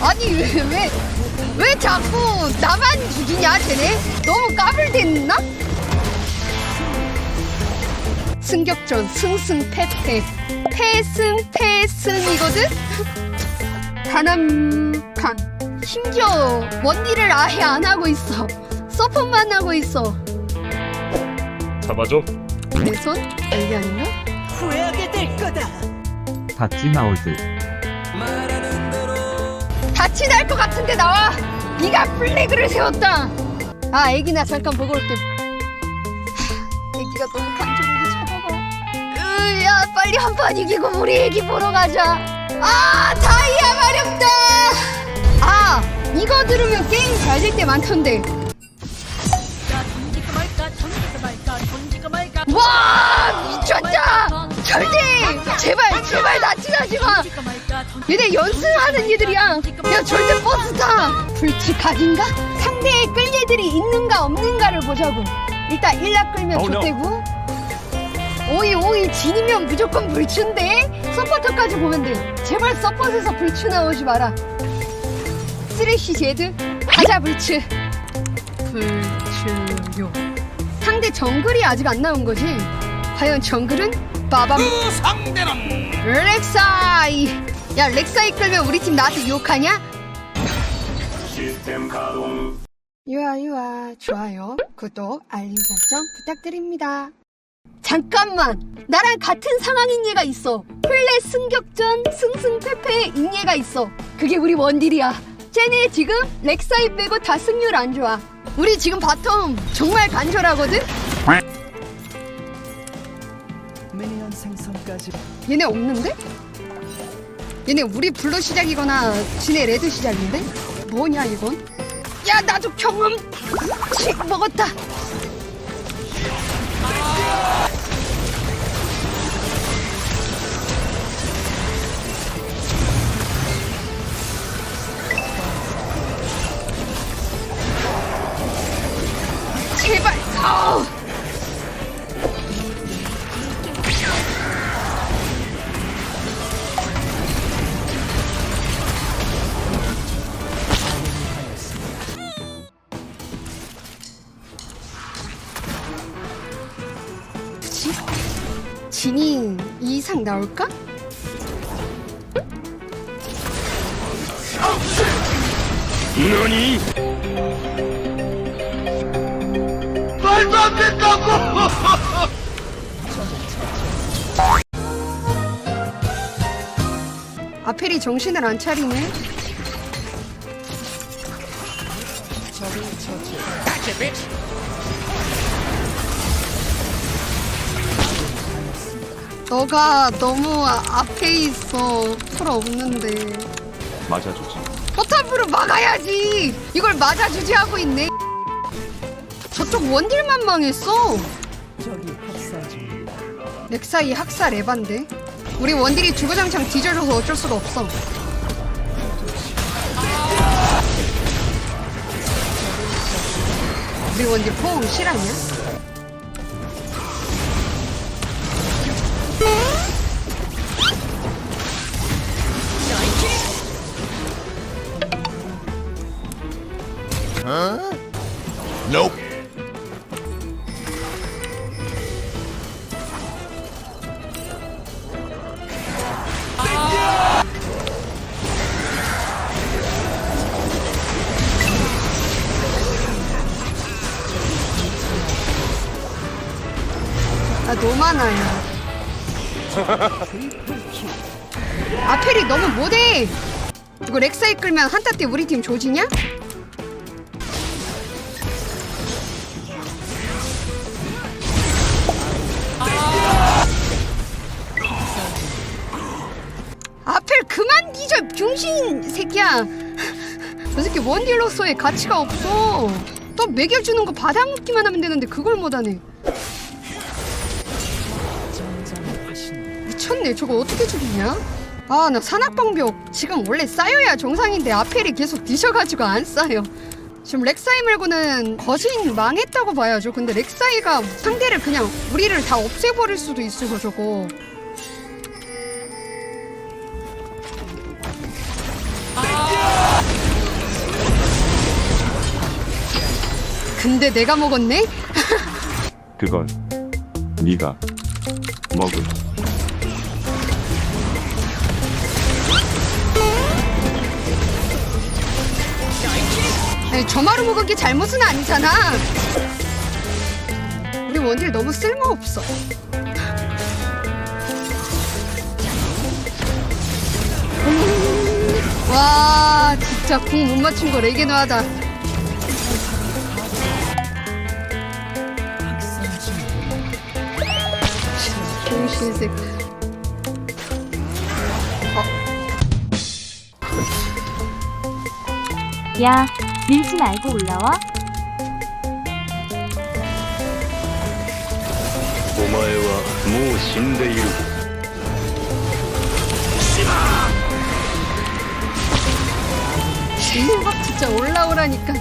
아니 왜 왜 왜 자꾸 나만 죽이냐 쟤네? 너무 까불댔나? 승격전 승승패패 패승패승이거든? 단한판 심지어 원딜을 아예 안 하고 있어 서폿만 하고 있어 잡아줘. 내 손? 이게 아닌가? 후회하게 될 거다. 다치 나올드 같이 날것 같은데 나와. 네가 플래그를 세웠다. 아 애기나 잠깐 보고 올게. 하, 애기가 너무 간절하게 쳐다봐. 으야 빨리 한 판 이기고 우리 애기 보러 가자. 아 다이아 마렵다. 아 이거 들으면 게임 잘 될 때 많던데. 와 절대 제발 제발 나 지나지 마 얘네 연습하는 얘들이야. 야 절대 버스 타. 불치 각인가? 상대의 끌 얘들이 있는가 없는가를 보자고. 일단 일락 끌면 Oh, no. 좋대고. 오이 오이 진이면 무조건 불추인데 서포터까지 보면 돼. 제발 서포트에서 불추 나오지 마라. 쓰레쉬 제드 가자 불추. 불추요. 상대 정글이 아직 안 나온 거지. 과연 정글은 빠밤. 그 상대는 렉사이 야 렉사이 끌면 우리 팀 나한테 유혹하냐? 시스템 가동. 유아 유아. 좋아요. 구독 알림 설정 부탁드립니다. 잠깐만! 나랑 같은 상황인 얘가 있어. 플랫 승격전 승승패패의 인예가 있어. 그게 우리 원딜이야. 쟤네 지금 렉사이 빼고 다 승률 안 좋아. 우리 지금 바텀 정말 간절하거든? 생성까지 얘네 없는데? 얘네 우리 블루 시작이거나 지네 레드 시작인데? 뭐냐 이건? 야 나도 경험 치 먹었다 제발 아우 진이 이 이상 나올까? 너니? 말도 안 된다고! 아펠이 정신을 안 차리네. 너가 너무 아- 앞에 있어. 풀 없는데. 맞아주지. 포탑으로 막아야지. 이걸 맞아 주지 하고 있네. 저쪽 원딜만 망했어. 저기 학살 중. 넥사이 학살 에반데. 우리 원딜이 주구장창 뒤져줘서 어쩔 수가 없어. 우리 원딜 포옹 실화냐? Nope. 아 너무 많아요. 아펠이 너무 못해. 이거 렉사이 끌면 한타 때 우리 팀 조지냐? 중신 새끼야. 저 새끼 원딜로서의 가치가 없어. 또 매겨주는 거 받아먹기만 하면 되는데 그걸 못하네. 미쳤네 저거 어떻게 죽이냐? 아 나 산악방벽 지금 원래 쌓여야 정상인데 아펠이 계속 뒤셔가지고 안 쌓여 지금 렉사이 말고는 거진 망했다고 봐야죠 근데 렉사이가 상대를 그냥 우리를 다 없애버릴 수도 있어서 저거 근데 내가 먹었네? 그건 네가 먹을 아니 저마루 먹은 게 잘못은 아니잖아. 우리 원딜 너무 쓸모없어. 음, 와 진짜 공못 맞춘 거 레게노 하다 정신색 야, 밀지 말고 올라와. お前はもう死んでいる 막 진짜 올라오라니까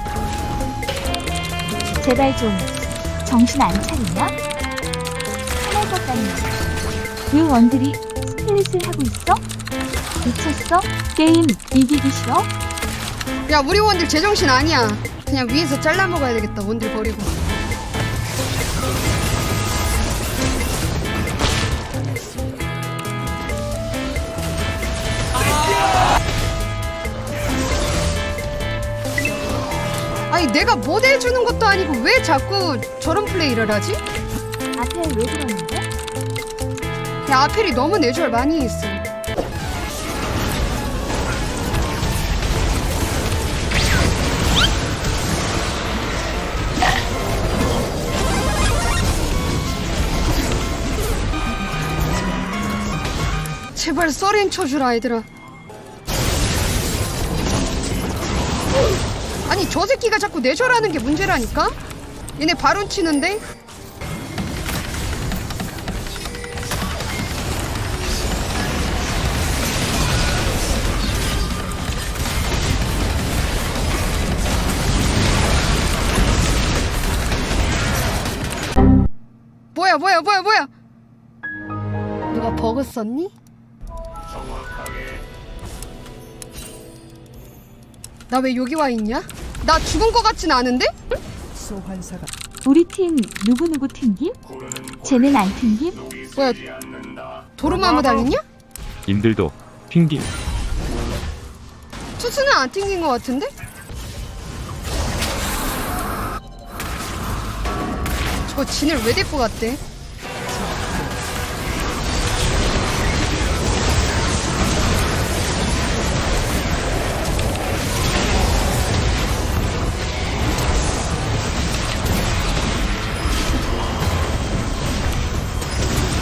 제발 좀 정신 안 차리냐? 화날 것 같네. 그 원들이 스플릿을 하고 있어? 미쳤어? 게임 이기기 싫어? 야 우리 원딜 제정신 아니야 그냥 위에서 잘라 먹어야 되겠다 원딜 버리고 아니 내가 못 해주는 것도 아니고 왜 자꾸 저런 플레이를 하지? 앞에 왜 그러는데? 야 아펠이 너무 내주얼 많이 했어. 제발 써렌 쳐주라 얘들아. 아니 저 새끼가 자꾸 내절하는 게 문제라니까? 얘네 바론 치는데 뭐야 뭐야 뭐야 뭐야 누가 버그 썼니? 나 왜 여기 와 있냐? 나 죽은 거 같진 않은데? 소환사가 우리 팀 누구누구 튕김? 쟤는 안 튕김? 뭐야 도루마무 달렸냐? 인들도 튕김 투수는 안 튕긴 거 같은데? 저거 진을 왜 데리고 갔대?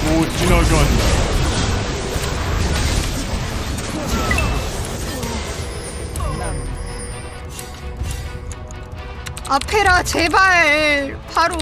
못 지나간다 아페라 제발! 바로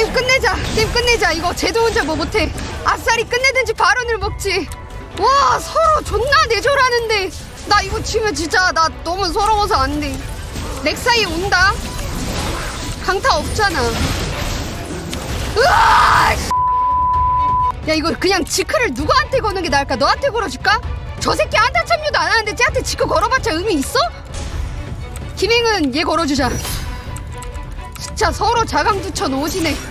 게임 끝내자. 게임 끝내자. 이거 쟤도 혼자 뭐 못해. 아싸리 끝내든지 발언을 먹지. 와 서로 존나 내절하는데. 나 이거 치면 진짜 나 너무 서러워서 안돼. 렉사이 온다. 강타 없잖아. 으아! 씨. 야 이거 그냥 지크를 누구한테 거는 게 나을까? 너한테 걸어줄까? 저 새끼 한타 참여도 안 하는데 쟤한테 지크 걸어봤자 의미 있어? 김행은 얘 걸어주자. 진짜 서로 자강두천 오지네.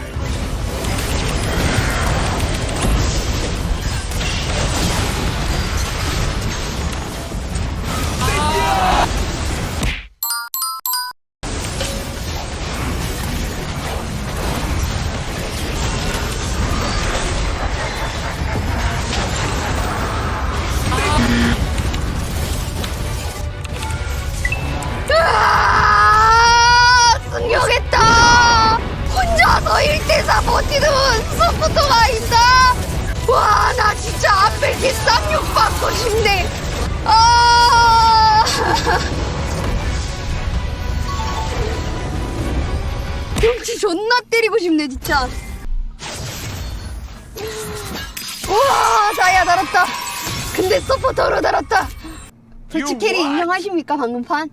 존나 때리고 싶네 진짜. 우와 자야 달았다. 근데 서포터로 달았다. 대치 캐리 인정하십니까 방금 판?